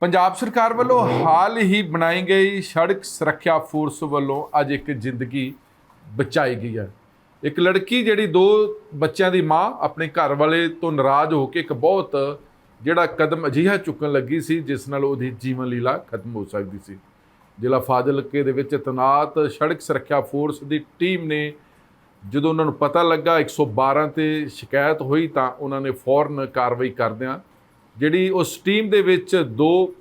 ਪੰਜਾਬ ਸਰਕਾਰ ਵੱਲੋਂ ਹਾਲ ਹੀ ਬਣਾਈ ਗਈ ਸੜਕ ਸੁਰੱਖਿਆ ਫੋਰਸ ਵੱਲੋਂ ਅੱਜ ਇੱਕ ਜ਼ਿੰਦਗੀ ਬਚਾਈ ਗਈ ਹੈ। ਇੱਕ ਲੜਕੀ ਜਿਹੜੀ ਦੋ ਬੱਚਿਆਂ ਦੀ ਮਾਂ ਆਪਣੇ ਘਰ ਵਾਲੇ ਤੋਂ ਨਾਰਾਜ਼ ਹੋ ਕੇ ਇੱਕ ਬਹੁਤ ਜਿਹੜਾ ਕਦਮ ਅਜਿਹਾ ਚੁੱਕਣ ਲੱਗੀ ਸੀ, ਜਿਸ ਨਾਲ ਉਹਦੀ ਜੀਵਨ ਲੀਲਾ ਖਤਮ ਹੋ ਸਕਦੀ ਸੀ। ਜ਼ਿਲ੍ਹਾ ਫਾਜ਼ਿਲਕੇ ਦੇ ਵਿੱਚ ਤਨਾਤ ਸੜਕ ਸੁਰੱਖਿਆ ਫੋਰਸ ਦੀ ਟੀਮ ਨੇ ਜਦੋਂ ਉਹਨਾਂ ਨੂੰ ਪਤਾ ਲੱਗਾ 112 ਤੇ ਸ਼ਿਕਾਇਤ ਹੋਈ ਤਾਂ ਉਹਨਾਂ ਨੇ ਫੌਰਨ ਕਾਰਵਾਈ ਕਰਦਿਆਂ ਜਿਹੜੀ ਉਸ ਟੀਮ ਦੇ ਵਿੱਚ ਦੋ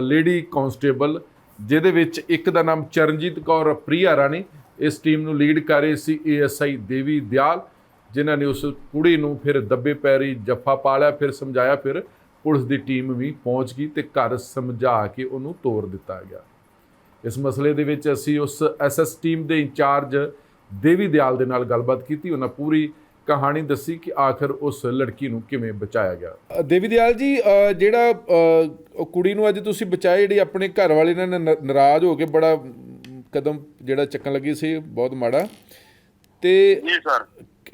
ਲੇਡੀ ਕਾਂਸਟੇਬਲ ਜਿਹਦੇ ਵਿੱਚ ਇੱਕ ਦਾ ਨਾਮ ਚਰਨਜੀਤ ਕੌਰ, ਪ੍ਰਿਆ ਰਾਣੀ, ਇਸ ਟੀਮ ਨੂੰ ਲੀਡ ਕਰ ਰਹੀ ਸੀ ਏਐਸਆਈ ਦੇਵੀ ਦਿਆਲ, ਜਿਨ੍ਹਾਂ ਨੇ ਉਸ ਕੁੜੀ ਨੂੰ ਫਿਰ ਦੱਬੇ ਪੈਰੀ ਜੱਫਾ ਪਾ ਲਿਆ, ਫਿਰ ਸਮਝਾਇਆ, ਫਿਰ ਪੁਲਿਸ ਦੀ ਟੀਮ ਵੀ ਪਹੁੰਚ ਗਈ ਤੇ ਘਰ ਸਮਝਾ ਕੇ ਉਹਨੂੰ ਤੋਰ ਦਿੱਤਾ ਗਿਆ। ਇਸ ਮਸਲੇ ਦੇ ਵਿੱਚ ਅਸੀਂ ਉਸ ਐਸਐਸ ਟੀਮ ਦੇ ਇੰਚਾਰਜ ਦੇਵੀ ਦਿਆਲ ਦੇ ਨਾਲ ਗੱਲਬਾਤ ਕੀਤੀ, ਉਹਨਾਂ ਪੂਰੀ ਕਹਾਣੀ ਦੱਸੀ ਕਿ ਆਖਰ ਉਸ ਲੜਕੀ ਨੂੰ ਕਿਵੇਂ ਬਚਾਇਆ ਗਿਆ? ਦੇਵੀ ਦਿਆਲ ਜੀ ਜਿਹੜਾ ਕੁੜੀ ਨੂੰ ਅੱਜ ਤੁਸੀਂ ਬਚਾਇਆ ਜਿਹੜੀ ਆਪਣੇ ਘਰ ਵਾਲੇ ਨਾਲ ਨ- ਨਾਰਾਜ਼ ਹੋ ਕੇ ਬੜਾ ਕਦਮ ਜਿਹੜਾ ਚੱਕਣ ਲੱਗੀ ਸੀ ਬਹੁਤ ਮਾੜਾ। ਤੇ ਜੀ ਸਰ।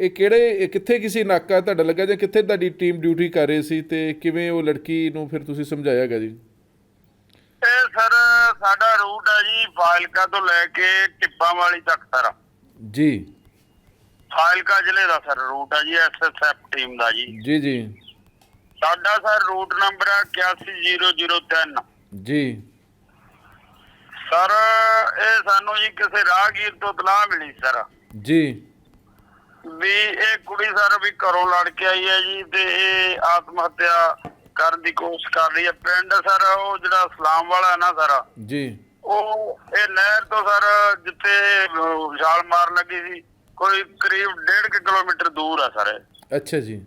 ਇਹ ਕਿਹੜੇ ਕਿੱਥੇ ਕਿਸੇ ਨਾਕਾ ਤੁਹਾਡਾ ਲੱਗਾ ਜਾਂ ਕਿੱਥੇ ਤੁਹਾਡੀ ਟੀਮ ਡਿਊਟੀ ਕਰ ਰਹੀ ਸੀ ਤੇ ਕਿਵੇਂ ਉਹ ਲੜਕੀ ਨੂੰ ਫਿਰ ਤੁਸੀਂ ਸਮਝਾਇਆਗਾ ਜੀ? ਇਹ ਸਰ ਸਾਡਾ ਰੂਟ ਹੈ ਜੀ ਫਾਇਲਕਾ ਤੋਂ ਲੈ ਕੇ ਟਿੱਪਾਂ ਵਾਲੀ ਤੱਕ ਸਰ। ਜੀ। ਫਾਇਲਕਾ ਜ਼ਿਲ੍ਹੇ ਦਾ ਸਰ ਰੂਟ ਹੈ ਜੀ ਐਸਐਸਐਫ ਟੀਮ ਦਾ ਜੀ। ਜੀ ਜੀ। ਸਾਡਾ ਸਰ ਰੂਟ ਨੰਬਰ ਹੈ 81003 ਜੀ। ਸਰ ਇਹ ਸਾਨੂੰ ਜੀ ਕਿਸੇ ਰਾਹਗੀਰ ਤੋਂ ਤਲਾਹ ਮਿਲੀ ਸਰ। ਜੀ। ਵੀ ਇਹ ਕੁੜੀ ਸਰ ਵੀ ਘਰੋਂ ਲੜ ਕੇ ਆਈ ਹੈ ਜੀ ਤੇ ਇਹ ਆਤਮ ਹੱਤਿਆ ਕਰਨ ਦੀ ਕੋਸ਼ਿਸ਼ ਕਰ ਰਹੀ ਹੈ। ਪਿੰਡ ਸਰ ਉਹ ਜਿਹੜਾ ਸਲਾਮ ਵਾਲਾ ਹੈ ਨਾ ਸਰ ਜੀ। ਉਹ ਇਹ ਨਹਿਰ ਤੋਂ ਸਰ ਜਿੱਥੇ ਛਾਲ ਮਾਰਨ ਲੱਗੀ ਸੀ। ਕੋਈ ਕਰੀਬ 1.5 ਕਿਲੋਮੀਟਰ ਦੂਰ ਆ ਸਰ। ਇਹ। ਅੱਛਾ ਜੀ।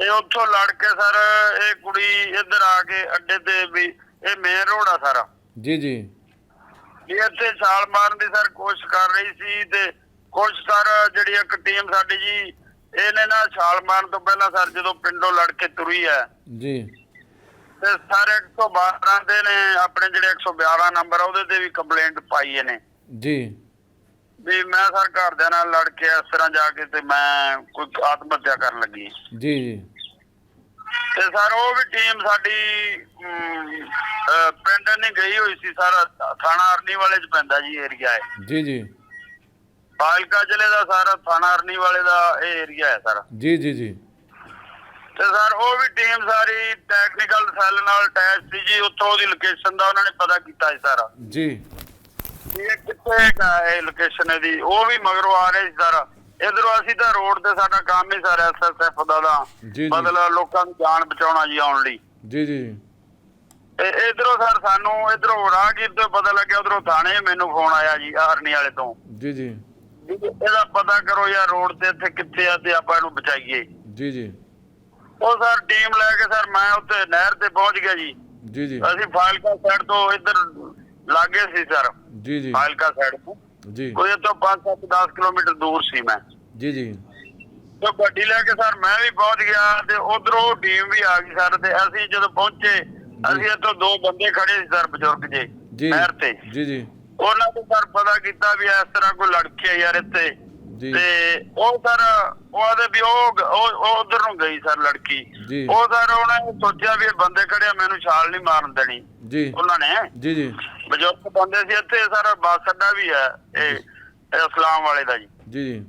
ਇਹ ਉੱਥੋਂ ਲੜ ਕੇ ਸਰ ਇਹ ਕੁੜੀ ਇੱਧਰ ਆ ਕੇ ਅੱਡੇ ਤੇ ਵੀ ਇਹ ਮੇਨ ਰੋਡ ਆ ਸਰ। ਜੀ ਜੀ। ਵੀ ਇੱਥੇ ਛਾਲ ਮਾਰਨ ਦੀ ਸਰ ਕੋਸ਼ਿਸ਼ ਕਰ ਰਹੀ ਸੀ ਤੇ ਕੁਝ ਸਰ ਜਿਹੜੀ ਇੱਕ ਟੀਮ ਸਾਡੀ ਜੀ ਇਹਨੇ ਨਾ ਛਾਲ ਮਾਰਨ ਤੋਂ ਪਹਿਲਾਂ ਸਰ ਜਦੋਂ ਪਿੰਡੋਂ ਲੜ ਕੇ ਤੁਰੀ ਹੈ। ਜੀ। ਤੇ ਸਾਰੇ 112 ਦੇ ਨੇ ਆਪਣੇ ਜਿਹੜੇ 112 ਨੰਬਰ ਆ ਉਹਦੇ ਤੇ ਵੀ ਕੰਪਲੇਂਟ ਪਾਈ ਇਹਨੇ। ਜੀ। ਵੀ ਮੈਂ ਸਰ ਘਰਦਿਆਂ ਨਾਲ ਲੜ ਕੇ ਇਸ ਤਰ੍ਹਾਂ ਜਾ ਕੇ ਤੇ ਮੈਂ ਕੋਈ ਆਤਮ ਹੱਤਿਆ ਕਰਨ ਲੱਗੀ। ਜੀ ਜੀ। ਤੇ ਸਰ ਉਹ ਵੀ ਟੀਮ ਸਾਡੀ ਪਿੰਡ ਨਹੀਂ ਗਈ ਹੋਈ ਸੀ ਸਰ ਥਾਣਾ ਅਰਨੀ ਵਾਲੇ ਚ ਪੈਂਦਾ ਜੀ ਏਰੀਆ ਹੈ ਜੀ ਜੀ। ਫਾਜ਼ਿਲਕਾ ਜ਼ਿਲ੍ਹੇ ਦਾ ਸਾਰਾ ਥਾਣਾ ਅਰਨੀ ਵਾਲੇ ਦਾ ਇਹ ਏਰੀਆ ਹੈ ਸਰ। ਜੀ ਜੀ ਜੀ। ਤੇ ਸਰ ਉਹ ਵੀ ਟੀਮ ਸਾਰੀ ਟੈਕਨੀਕਲ ਸੈੱਲ ਨਾਲ ਅਟੈਚ ਸੀ ਜੀ ਉੱਥੋਂ ਦੀ ਲੋਕੇਸ਼ਨ ਦਾ ਉਹਨਾਂ ਨੇ ਪਤਾ ਕੀਤਾ ਸੀ ਸਾਰਾ। ਜੀ। ਇਹ ਕਿੱਥੇ ਇਹ ਲੋਕੇਸ਼ਨ ਇਹਦੀ? ਉਹ ਵੀ ਮਗਰੋਂ ਆ ਰਹੇ ਸੀ ਸਰ। ਇਧਰੋਂ ਅਸੀਂ ਤਾਂ ਰੋਡ ਤੇ ਸਾਡਾ ਕੰਮ ਹੀ ਸਰ ਐਸਐਸਐਫ ਦਾ ਦਾ। ਮਤਲਬ ਲੋਕਾਂ ਦੀ ਜਾਨ ਬਚਾਉਣਾ ਜੀ ਆਉਣ ਲਈ। ਜੀ ਜੀ। ਇਧਰੋਂ ਸਰ ਸਾਨੂੰ ਇਧਰੋਂ ਰਾਹਗੀਰ ਤੋਂ ਪਤਾ ਲੱਗਿਆ ਉਧਰੋਂ ਥਾਣੇ ਮੈਨੂੰ ਫੋਨ ਆਇਆ ਜੀ ਹਰਨੀ ਵਾਲੇ ਤੋਂ। ਜੀ ਜੀ। ਇਹਦਾ ਪਤਾ ਕਰੋ ਯਾਰ ਰੋਡ ਤੇ ਇੱਥੇ ਕਿੱਥੇ ਆ ਤੇ ਆਪਾਂ ਇਹਨੂੰ ਬਚਾਈਏ। ਜੀ ਜੀ। ਉਹ ਸਰ ਟੀਮ ਲੈ ਕੇ ਸਰ ਮੈਂ ਉੱਥੇ ਨਹਿਰ ਤੇ ਪਹੁੰਚ ਗਿਆ ਜੀ। ਜੀ ਜੀ। ਅਸੀਂ ਫਾਇਲਕਾ ਸਾਈਡ ਤੋਂ ਇੱਧਰ ਲਾਗੇ ਸੀ ਸਰ ਜੀ ਜੀ। ਫਾਇਲਕਾ ਸਾਈਡ ਤੋਂ। ਜੀ। ਕੋਈ ਇੱਥੋਂ 5-7 10 ਕਿਲੋਮੀਟਰ ਦੂਰ ਸੀ ਮੈਂ। ਜੀ ਜੀ। ਤੇ ਗੱਡੀ ਲੈ ਕੇ ਸਰ ਮੈਂ ਵੀ ਪਹੁੰਚ ਗਿਆ ਤੇ ਉਧਰੋਂ ਟੀਮ ਵੀ ਆ ਗਈ ਸਰ ਤੇ ਅਸੀਂ ਜਦੋਂ ਪਹੁੰਚੇ ਅਸੀਂ ਇੱਥੋਂ ਦੋ ਬੰਦੇ ਖੜੇ ਸੀ ਸਰ ਬਜ਼ੁਰਗ ਜੇ। ਨਹਿਰ ਤੇ। ਜੀ ਜੀ। ਉਹਨਾਂ ਤੋਂ ਸਰ ਪਤਾ ਕੀਤਾ ਵੀ ਇਸ ਤਰ੍ਹਾਂ ਕੋਈ ਲੜਕੀ ਹੈ ਯਾਰ ਇੱਥੇ। ਤੇ ਉਹ ਸਰ ਉਹ ਆਦੇ ਵੀ ਉਹ ਉਧਰ ਨੂੰ ਗਈ ਸਰ ਲੜਕੀ। ਉਹ ਸਰ ਉਹਨਾਂ ਸੋਚਿਆ ਵੀ ਇਹ ਬੰਦੇ ਖੜੇ ਆ, ਮੈਨੂੰ ਛਾਲ ਨਹੀਂ ਮਾਰਨ ਦੇਣੀ। ਜੀ। ਉਹਨਾਂ ਨੇ ਜੀ ਜੀ। ਬਜ਼ੁਰਗ ਬੰਦੇ ਸੀ ਇੱਥੇ ਸਰ ਬੱਸ ਅੱਡਾ ਵੀ ਹੈ ਇਹ ਇਸਲਾਮ ਵਾਲੇ ਦਾ ਜੀ। ਜੀ ਜੀ।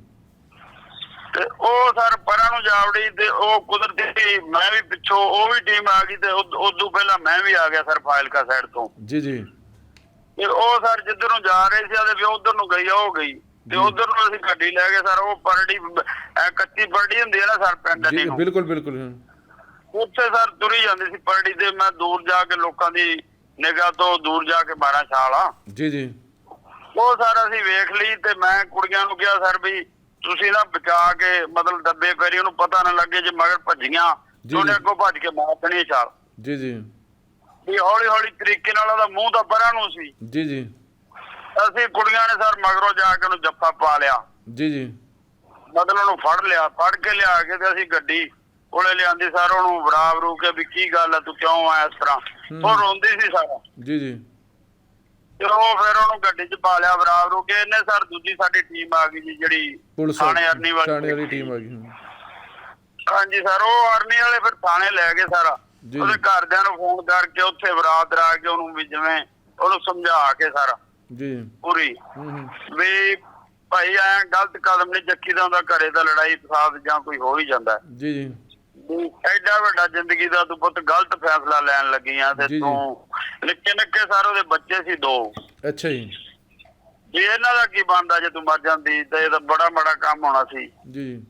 ਤੇ ਉਹ ਸਰ ਪਰਾਂ ਨੂੰ ਜਾਵੜੀ ਤੇ ਉਹ ਕੁਦਰਤੀ ਮੈਂ ਵੀ ਪਿੱਛੋਂ ਉਹ ਵੀ ਟੀਮ ਆ ਗਈ ਤੇ ਉਦੋਂ ਪਹਿਲਾਂ ਮੈਂ ਵੀ ਆ ਗਿਆ ਸਰ ਫਾਇਲਕਾ ਸਾਈਡ ਤੋਂ। ਜੀ ਜੀ। ਤੇ ਉਹ ਸਰ ਜਿੱਧਰ ਨੂੰ ਜਾ ਰਹੇ ਸੀ ਆਦੇ ਵੀ ਉਧਰ ਨੂੰ ਗਈ ਉਹ ਗਈ। ਤੇ ਉਧਰ ਨੂੰ ਅਸੀਂ ਗੱਡੀ ਲੈ ਗਏ ਸਰ ਉਹ ਪਰੜੀ ਕੱਚੀ ਪਰੜੀ ਹੁੰਦੀ ਹੈ ਨਾ ਸਰ ਪਿੰਡ ਦੀ ਜੀ ਨੂੰ। ਬਿਲਕੁਲ ਬਿਲਕੁਲ। ਉੱਥੇ ਸਰ ਤੁਰੀ ਜਾਂਦੀ ਸੀ ਪਰੜੀ ਤੇ ਮੈਂ ਦੂਰ ਜਾ ਕੇ ਲੋਕਾਂ ਦੀ ਨਿਗਾਹ ਤੋਂ ਦੂਰ ਜਾ ਕੇ ਮਾਰਾਂ ਛਾਲਾ ਜੀ ਜੀ। ਉਹ ਸਰ ਅਸੀਂ ਵੇਖ ਲਈ ਤੇ ਮੈਂ ਕੁੜੀਆਂ ਨੂੰ ਕਿਹਾ ਸਰ ਵੀ ਤੁਸੀਂ ਨਾ ਬਚਾ ਕੇ ਮਤਲਬ ਦੱਬੇ ਪੈਰੀ ਉਹਨੂੰ ਪਤਾ ਨਾ ਲੱਗੇ ਜੇ ਮਗਰ ਭੱਜੀਆਂ ਜੀ, ਉਹਨੇ ਜੀ। ਅੱਗੋਂ ਭੱਜ ਕੇ ਮਾਰ ਦੇਣੀ ਛਾਲ। ਜੀ ਜੀ। ਵੀ ਹੌਲੀ ਹੌਲੀ ਤਰੀਕੇ ਨਾਲ ਉਹਦਾ ਮੂੰਹ ਤਾਂ ਪਰਾਂ ਨੂੰ ਸੀ। ਜੀ ਜੀ। ਅਸੀਂ ਕੁੜੀਆਂ ਨੇ ਸਰ ਮਗਰੋਂ ਜਾ ਕੇ ਉਹਨੂੰ ਜੱਫਾ ਪਾ ਲਿਆ। ਜੀ ਜੀ। ਮਤਲਬ ਉਹਨੂੰ ਫੜ ਲਿਆ ਫੜ ਕੇ ਲਿਆ ਕੇ ਤੇ ਅਸੀਂ ਗੱਡੀ ਕੋਲੇ ਲਿਆਂਦੀ ਸਰ ਉਹਨੂੰ ਬਰਾਬ ਰੂ ਕੇ ਵੀ ਕੀ ਗੱਲ ਆ ਤੂੰ ਕਿਉਂ ਆਇਆ ਇਸ ਤਰ੍ਹਾਂ। ਉਹ ਰੋਂਦੀ ਸੀ ਸਾਰਾ। ਜੀ ਜੀ। ਤੇ ਉਹ ਫਿਰ ਉਹਨੂੰ ਗੱਡੀ 'ਚ ਪਾ ਲਿਆ ਬਰਾਬ ਰੂ ਕੇ। ਇਹਨੇ ਸਰ ਦੂਜੀ ਸਾਡੀ ਟੀਮ ਆ ਗਈ ਜੀ ਜਿਹੜੀ ਥਾਣੇ ਅਰਨੀ ਵਾਲੀ। ਥਾਣੇ ਵਾਲੀ ਟੀਮ ਆ ਗਈ। ਹਾਂਜੀ ਸਰ ਉਹ ਆਰਮੀ ਵਾਲੇ ਫਿਰ ਥਾਣੇ ਲੈ ਗਏ ਸਾਰਾ। ਉਹਦੇ ਘਰਦਿਆਂ ਨੂੰ ਫੋਨ ਕਰਕੇ ਉੱਥੇ ਬਰਾਤ ਰਾ ਕੇ ਉਹਨੂੰ ਵੀ ਜਿਵੇਂ ਉਹਨੂੰ ਸਮਝਾ ਕੇ ਸਾਰਾ। ਜੀ। ਪੂਰੀ। ਵੀ ਭਾਈ ਐ ਗਲਤ ਕਦਮ ਨਹੀਂ ਚੱਕੀ ਦਾ ਹੁੰਦਾ ਘਰੇ ਦਾ ਲੜਾਈ ਫਸਾਦ ਜਾਂ ਕੋਈ ਹੋ ਹੀ ਜਾਂਦਾ। ਜੀ। ਜੀ ਐਡਾ ਵੱਡਾ ਜ਼ਿੰਦਗੀ ਦਾ ਤੂੰ ਗਲਤ ਫੈਸਲਾ ਲੈਣ ਲੱਗੀ ਆ ਤੇ। ਤੂੰ ਨਿੱਕੇ ਨਿੱਕੇ ਸਾਰੇ ਉਹਦੇ ਬੱਚੇ ਸੀ ਦੋ। ਅੱਛਾ ਜੀ। ਜੇ ਇਹਨਾਂ ਦਾ ਕੀ ਬਣਦਾ ਜੇ ਤੂੰ ਮਰ ਜਾਂਦੀ ਤੇ ਇਹ ਤਾਂ ਬੜਾ ਬੜਾ ਕੰਮ ਹੋਣਾ ਸੀ। ਜੀ। ਜੀ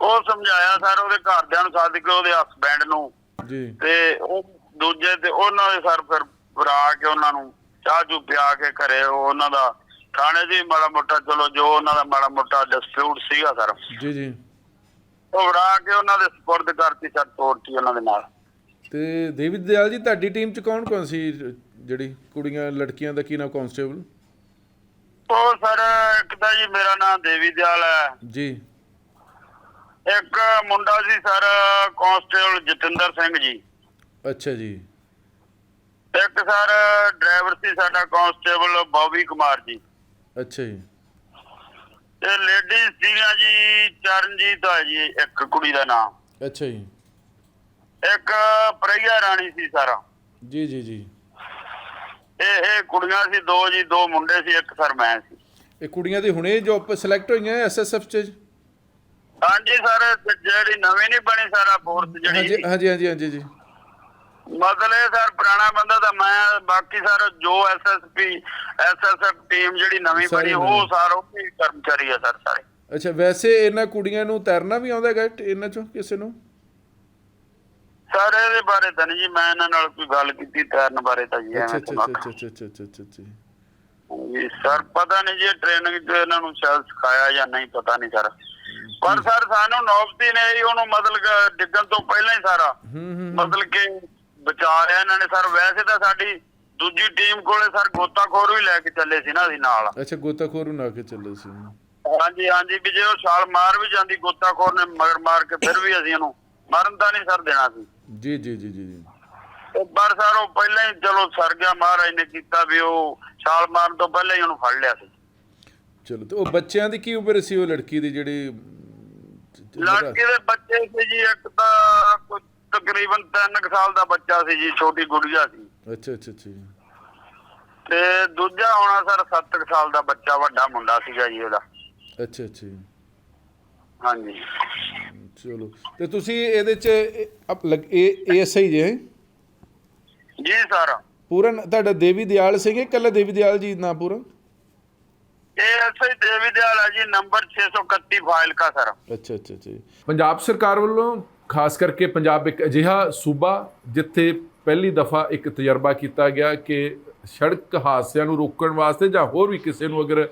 ਉਹ ਸਮਝਾਇਆ ਸਰ ਉਹਦੇ ਘਰਦਿਆਂ ਨੂੰ ਸੱਦ ਕੇ ਉਹਦੇ ਹਸਬੈਂਡ ਨੂੰ। ਜੀ। ਤੇ ਉਹ ਦੂਜੇ ਤੇ ਉਹਨਾਂ ਦੇ ਸਰ ਫਿਰ ਬਰਾ ਕੇ ਉਹਨਾਂ ਨੂੰ ਚਾਹ ਚੂ ਪਿਆ ਕੇ ਘਰੇ ਉਹ ਉਹਨਾਂ ਦਾ ਥਾਣੇ ਦੀ ਮਾੜਾ ਮੋਟਾ ਚਲੋ ਜੋ ਉਹਨਾਂ ਦਾ ਮਾੜਾ ਮੋਟਾ ਡਿਸਪਿਊਟ ਸੀਗਾ ਸਰ। ਜੀ ਜੀ। ਉਹ ਬਰਾ ਕੇ ਉਹਨਾਂ ਦੇ ਸਪੁਰਦ ਕਰਤੀ ਸਰ ਤੋੜਤੀ ਉਹਨਾਂ ਦੇ ਨਾਲ। ਤੇ ਦੇਵੀ ਦਿਆਲ ਜੀ ਤੁਹਾਡੀ ਟੀਮ ਚ ਕੌਣ ਕੌਣ ਸੀ ਜਿਹੜੀ ਕੁੜੀਆਂ ਲੜਕੀਆਂ ਦਾ ਕੀ ਨਾਮ ਕਾਂਸਟੇਬਲ ਉਹ ਸਰ ਇੱਕ ਤਾਂ ਜੀ ਮੇਰਾ ਨਾਮ ਦੇਵੀ ਦਿਆਲ ਹੈ। ਜੀ। ਇੱਕ ਮੁੰਡਾ ਸੀ ਸਰ ਕਾਂਸਟੇਬਲ ਜਤਿੰਦਰ ਸਿੰਘ ਜੀ। ਅੱਛਾ ਜੀ। ਇੱਕ ਸਰ ਡਰਾਈਵਰ ਸੀ ਸਾਡਾ ਕਾਂਸਟੇਬਲ ਬੌਬੀ ਕੁਮਾਰ ਜੀ। ਅੱਛਾ ਜੀ। ਤੇ ਲੇਡੀਜ਼ ਸੀਗੀਆਂ ਜੀ ਚਰਨਜੀਤ ਹੈ ਜੀ ਇੱਕ ਕੁੜੀ ਦਾ ਨਾਮ। ਅੱਛਾ ਜੀ। ਇੱਕ ਪ੍ਰਿਆ ਰਾਣੀ ਸੀ ਸਾਰਾ। ਜੀ ਜੀ ਜੀ। ਇਹ ਇਹ ਕੁੜੀਆਂ ਸੀ ਦੋ ਜੀ ਦੋ ਮੁੰਡੇ ਸੀ ਇੱਕ ਸਰ ਮੈਂ ਸੀ। ਇਹ ਕੁੜੀਆਂ ਦੀ ਹੁਣੇ ਜੋਬ ਸਿਲੈਕਟ ਹੋਈਆਂ ਐਸਐਸਐਫ ਚ? ਹਾਂਜੀ ਸਰ ਜਿਹੜੀ ਨਵੀਂ ਨਹੀਂ ਬਣੀ ਸਾਰਾ ਫੋਰਸ ਹਾਂਜੀ ਜਿਹੜੀ ਹਾਂਜੀ ਹਾਂਜੀ ਹਾਂਜੀ ਜੀ। ਮਤਲਬ ਸਰ ਪੁਰਾਣਾ ਬੰਦਾ ਤਾਂ ਮੈਂ ਬਾਕੀ ਸਰ ਜੋ ਐਸਐਸਪੀ ਐਸਐਸਐਫ ਟੀਮ ਜਿਹੜੀ ਨਵੀਂ ਸਾਰੀ ਬਣੀ ਨਵੀਂ। ਉਹ ਸਰ ਉਹ ਵੀ ਕਰਮਚਾਰੀ ਆ ਸਰ ਸਾਰੇ। ਅੱਛਾ ਵੈਸੇ ਇਹਨਾਂ ਕੁੜੀਆਂ ਨੂੰ ਤੈਰਨਾ ਵੀ ਆਉਂਦਾ ਹੈਗਾ ਇਹਨਾਂ ਚੋਂ ਕਿਸੇ ਨੂੰ? ਸਰ ਇਹਦੇ ਬਾਰੇ ਤਾਂ ਨਹੀਂ ਜੀ ਮੈਂ ਇਹਨਾਂ ਨਾਲ ਕੋਈ ਗੱਲ ਕੀਤੀ ਤੈਰਨ ਬਾਰੇ ਤਾਂ ਜੀ ਅੱਛਾ ਐਵੇਂ ਅੱਛਾ ਅੱਛਾ ਅੱਛਾ ਅੱਛਾ ਅੱਛਾ ਅੱਛਾ ਅੱਛਾ। ਜੀ ਸਰ ਪਤਾ ਨਹੀਂ ਜੀ ਟ੍ਰੇਨਿੰਗ ਚ ਇਹਨਾਂ ਨੂੰ ਸ਼ਾਇਦ ਸਿਖਾਇਆ ਜਾਂ ਨਹੀਂ ਪਤਾ ਨਹੀਂ ਸਰ। ਪਰ ਸਰ ਸਾਨੂੰ ਨੌਬਤੀ ਨੇ ਹੀ ਉਹਨੂੰ ਮਤਲਬ ਕਿ ਡਿੱਗਣ ਤੋਂ ਪਹਿਲਾਂ ਹੀ ਸਾਰਾ। ਹੂੰ ਹੂੰ। ਮਤਲਬ ਕਿ ਬਚਾ ਲਿਆ ਇਹਨਾਂ ਨੇ ਸਰ। ਵੈਸੇ ਤਾਂ ਸਾਡੀ ਦੂਜੀ ਟੀਮ ਕੋਲੇ ਸਰ ਗੋਤਾਖੋਰ ਵੀ ਲੈ ਕੇ ਚੱਲੇ ਸੀ ਨਾ ਅਸੀਂ ਨਾਲ। ਅੱਛਾ ਗੋਤਾਖੋਰ ਨੂੰ ਨਾ ਕੇ ਚੱਲੇ ਸੀ। ਹਾਂਜੀ ਹਾਂਜੀ ਵੀ ਜੇ ਉਹ ਛਾਲ ਮਾਰ ਵੀ ਜਾਂਦੀ ਗੋਤਾਖੋਰ ਨੇ ਮਗਰ ਮਾਰ ਕੇ ਫਿਰ ਵੀ ਅਸੀਂ ਉਹਨੂੰ ਮਰਨ ਤਾਂ ਨਹੀਂ ਸਰ ਦੇਣਾ ਸੀ। ਜੀ ਜੀ ਜੀ ਜੀ ਪਰ ਸਰ ਉਹ ਪਹਿਲਾਂ ਹੀ ਚਲੋ ਸਰ ਗਿਆ ਮਹਾਰਾਜ ਨੇ ਕੀਤਾ ਵੀ ਉਹ ਛਾਲ ਮਾਰਨ ਤੋਂ ਪਹਿਲਾਂ ਹੀ ਉਹਨੂੰ ਫੜ ਲਿਆ ਸੀ। ਚਲੋ ਤੇ ਉਹ ਬੱਚਿਆਂ ਦੀ ਕੀ ਉਮਰ ਸੀ ਉਹ ਲੜਕੀ ਦੀ ਜਿਹੜੀ ਲੜਕੇ ਦੇ ਬੱਚੇ ਸੀ ਜੀ ਇੱਕ ਤਾਂ ਕੋਈ ਤਕਰੀਬਨ 3 ਸਾਲ ਦਾ ਬੱਚਾ ਸੀ ਜੀ ਛੋਟੀ ਗੁੜੀਆ ਸੀ। ਅੱਛਾ ਅੱਛਾ ਅੱਛਾ ਜੀ। ਤੇ ਦੂਜਾ ਹੋਣਾ ਸਰ 7 ਸਾਲ ਦਾ ਬੱਚਾ ਵੱਡਾ ਮੁੰਡਾ ਸੀਗਾ ਜੀ ਉਹਦਾ। ਅੱਛਾ ਅੱਛਾ ਜੀ। ਹਾਂਜੀ। ਚਲੋ ਤੇ ਤੁਸੀਂ ਇਹਦੇ ਚ ਇਹ- ਅਪ- ਲੱਗ- ਇਹ ਜੇ ਹੈਂ? ਜੀ ਸਰ। ਪੂਰਾ ਨ- ਤੁਹਾਡਾ ਦੇਵੀ ਦਿਆਲ ਸਿੰਘ ਹੈ ਕੱਲਾ ਦੇਵੀ ਦਿਆਲ ਜੀ ਨਾ ਪੂਰਾ ਇਹ ਐਸਆਈ ਦੇਵੀ ਦਿਆਲ ਹੈ ਜੀ ਨੰਬਰ 631 ਫਾਈਲ ਕਾ ਸਰ। ਅੱਛਾ ਅੱਛਾ ਅੱਛਾ ਪੰਜਾਬ ਸਰਕਾਰ ਵੱਲੋਂ ਖਾਸ ਕਰਕੇ ਪੰਜਾਬ ਇੱਕ ਅਜਿਹਾ ਸੂਬਾ ਜਿੱਥੇ ਪਹਿਲੀ ਦਫਾ ਇੱਕ ਤਜਰਬਾ ਕੀਤਾ ਗਿਆ ਕਿ ਸੜਕ ਹਾਦਸਿਆਂ ਨੂੰ ਰੋਕਣ ਵਾਸਤੇ ਜਾਂ ਹੋਰ ਵੀ ਕਿਸੇ ਨੂੰ ਅਗਰ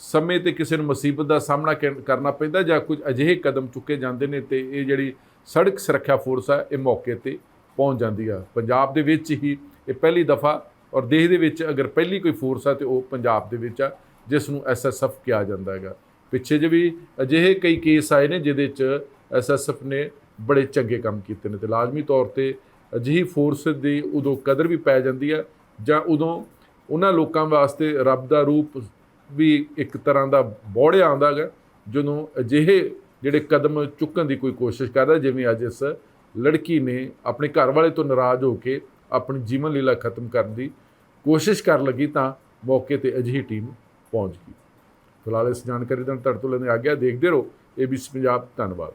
ਸਮੇਂ ਤੇ ਕਿਸੇ ਨੂੰ ਮੁਸੀਬਤ ਦਾ ਸਾਹਮਣਾ ਕਰ- ਕਰਨਾ ਪੈਂਦਾ ਜਾਂ ਕੁਝ ਅਜਿਹੇ ਕਦਮ ਚੁੱਕੇ ਜਾਂਦੇ ਨੇ ਤੇ ਇਹ ਜਿਹੜੀ ਸੜਕ ਸੁਰੱਖਿਆ ਫੋਰਸ ਆ, ਇਹ ਮੌਕੇ ਤੇ ਪਹੁੰਚ ਜਾਂਦੀ ਆ। ਪੰਜਾਬ ਦੇ ਵਿੱਚ ਹੀ ਇਹ ਪਹਿਲੀ ਦਫਾ ਔਰ ਦੇਸ਼ ਦੇ ਵਿੱਚ ਅਗਰ ਪਹਿਲੀ ਕੋਈ ਫੋਰਸ ਆ ਤੇ ਉਹ ਪੰਜਾਬ ਦੇ ਵਿੱਚ ਆ, ਜਿਸ ਨੂੰ ਐਸਐਸਐਫ ਕਿਹਾ ਜਾਂਦਾ ਹੈਗਾ। ਪਿੱਛੇ ਜੇ ਵੀ ਅਜਿਹੇ ਕਈ ਕੇਸ ਆਏ ਨੇ ਜਿਹਦੇ ਚ ਐਸਐਸਐਫ ਨੇ ਬੜੇ ਚੰਗੇ ਕੰਮ ਕੀਤੇ ਨੇ ਤੇ ਲਾਜ਼ਮੀ ਤੌਰ ਤੇ ਅਜਿਹੀ ਫੋਰਸ ਦੀ ਉਦੋਂ ਕਦਰ ਵੀ ਪੈ ਜਾਂਦੀ ਹੈ ਜਾਂ ਉਦੋਂ ਉਹਨਾਂ ਲੋਕਾਂ ਵਾਸਤੇ ਰੱਬ ਦਾ ਰੂਪ ਵੀ ਇੱਕ ਤਰ੍ਹਾਂ ਦਾ ਬੋੜਿਆ ਆਉਂਦਾ ਹੈਗਾ, ਜਦੋਂ ਅਜਿਹੇ ਜਿਹੜੇ ਕਦਮ ਚੁੱਕਣ ਦੀ ਕੋਈ ਕੋਸ਼ਿਸ਼ ਕਰਦਾ, ਜਿਵੇਂ ਅੱਜ ਇਸ ਲੜਕੀ ਨੇ ਆਪਣੇ ਘਰ ਵਾਲੇ ਤੋਂ ਨਾਰਾਜ਼ ਹੋ ਕੇ ਆਪਣੀ ਜੀਵਨ ਲੀਲਾ ਖਤਮ ਕਰਨ ਦੀ ਕੋਸ਼ਿਸ਼ ਕਰਨ ਲੱਗੀ ਤਾਂ ਮੌਕੇ ਤੇ ਅਜਿਹੀ ਟੀਮ ਪਹੁੰਚ ਗਈ। ਫਿਲਹਾਲ ਇਸ ਜਾਣਕਾਰੀ ਦਾ ਤੁਹਾਡੇ ਤੋਂ ਲੈਣੇ ਆ ਗਿਆ ਦੇਖਦੇ ਰਹੋ ਏਬੀਸੀ ਪੰਜਾਬ, ਧੰਨਵਾਦ।